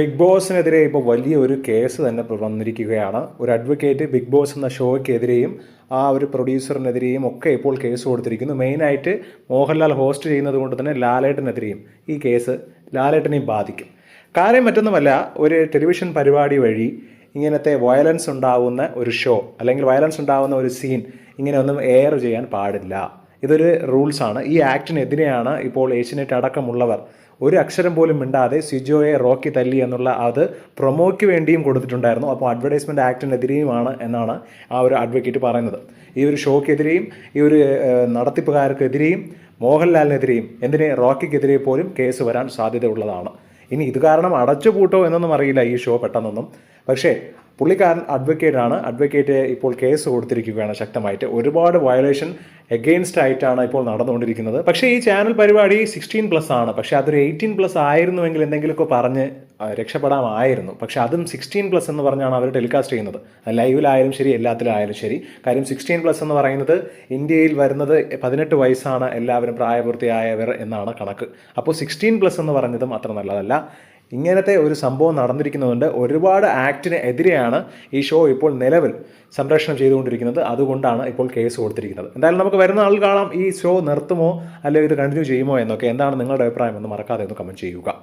Big ബോസിനെതിരെ ഇപ്പോൾ വലിയ ഒരു കേസ് തന്നെ വന്നിരിക്കുകയാണ്. ഒരു അഡ്വക്കേറ്റ് ബിഗ് ബോസ് എന്ന ഷോയ്ക്കെതിരെയും ആ ഒരു പ്രൊഡ്യൂസറിനെതിരെയും ഒക്കെ ഇപ്പോൾ കേസ് കൊടുത്തിരിക്കുന്നു. മെയിനായിട്ട് മോഹൻലാൽ ഹോസ്റ്റ് ചെയ്യുന്നത് കൊണ്ട് തന്നെ ലാലേട്ടനെതിരെയും ഈ കേസ് ലാലേട്ടനെയും ബാധിക്കും. കാര്യം മറ്റൊന്നുമല്ല ഒരു ടെലിവിഷൻ പരിപാടി വഴി ഇങ്ങനത്തെ വയലൻസ് ഉണ്ടാവുന്ന ഒരു ഷോ അല്ലെങ്കിൽ വയലൻസ് ഉണ്ടാവുന്ന ഒരു സീൻ ഇങ്ങനെ ഒന്നും എയർ ചെയ്യാൻ പാടില്ല. ഇതൊരു റൂൾസാണ് ഈ ആക്ടിനെതിരെയാണ് ഇപ്പോൾ ഏഷ്യനെറ്റ് അടക്കമുള്ളവർ ഒരു അക്ഷരം പോലും മിണ്ടാതെ സിജോയെ റോക്കി തല്ലി എന്നുള്ള അത് പ്രൊമോയ്ക്ക് വേണ്ടിയും കൊടുത്തിട്ടുണ്ടായിരുന്നു. അപ്പോൾ അഡ്വർടൈസ്മെന്റ് ആക്ടിനെതിരെയുമാണ് എന്നാണ് ആ ഒരു അഡ്വക്കേറ്റ് പറയുന്നത്. ഈ ഒരു ഷോക്കെതിരെയും ഈ ഒരു നടത്തിപ്പുകാർക്കെതിരെയും മോഹൻലാലിനെതിരെയും എന്തിനെ റോക്കിക്കെതിരെ പോലും കേസ് വരാൻ സാധ്യതയുള്ളതാണ്. ഇനി ഇത് കാരണം അടച്ചുപൂട്ടോ എന്നൊന്നും അറിയില്ല ഈ ഷോ പെട്ടെന്നൊന്നും. പക്ഷേ പുള്ളിക്കാരൻ അഡ്വക്കേറ്റ് ആണ്. അഡ്വക്കേറ്റ് ഇപ്പോൾ കേസ് കൊടുത്തിരിക്കുകയാണ് ശക്തമായിട്ട്. ഒരുപാട് വയലേഷൻ എഗെയിൻസ്റ്റ് ആയിട്ടാണ് ഇപ്പോൾ നടന്നുകൊണ്ടിരിക്കുന്നത്. പക്ഷേ ഈ ചാനൽ പരിപാടി സിക്സ്റ്റീൻ പ്ലസ് ആണ്. പക്ഷേ അതൊരു എയ്റ്റീൻ പ്ലസ് ആയിരുന്നുവെങ്കിൽ എന്തെങ്കിലുമൊക്കെ പറഞ്ഞ് രക്ഷപ്പെടാമായിരുന്നു. പക്ഷേ അതും സിക്സ്റ്റീൻ പ്ലസ് എന്ന് പറഞ്ഞാണ് അവർ ടെലികാസ്റ്റ് ചെയ്യുന്നത്. ലൈവിലായാലും ശരി എല്ലാത്തിലായാലും ശരി. കാര്യം സിക്സ്റ്റീൻ പ്ലസ് എന്ന് പറയുന്നത് ഇന്ത്യയിൽ വരുന്നത് പതിനെട്ട് വയസ്സാണ് എല്ലാവരും പ്രായപൂർത്തിയായവർ എന്നാണ് കണക്ക്. അപ്പോൾ സിക്സ്റ്റീൻ പ്ലസ് എന്ന് പറഞ്ഞതും അത്ര നല്ലതല്ല. ഇങ്ങനത്തെ ഒരു സംഭവം നടന്നിരിക്കുന്നതുകൊണ്ട് ഒരുപാട് ആക്ടിന് എതിരെയാണ് ഈ ഷോ ഇപ്പോൾ നിലവിൽ സംരക്ഷണം ചെയ്തുകൊണ്ടിരിക്കുന്നത്. അതുകൊണ്ടാണ് ഇപ്പോൾ കേസ് കൊടുത്തിരിക്കുന്നത്. എന്തായാലും നമുക്ക് വരുന്ന ആൾ കാണാം. ഈ ഷോ നിർത്തുമോ? അല്ലെങ്കിൽ ഇത് കണ്ടിന്യൂ ചെയ്യുമോ എന്നൊക്കെ. എന്താണ് നിങ്ങളുടെ അഭിപ്രായം എന്ന് മറക്കാതെ ഒന്ന് കമന്റ് ചെയ്യുക.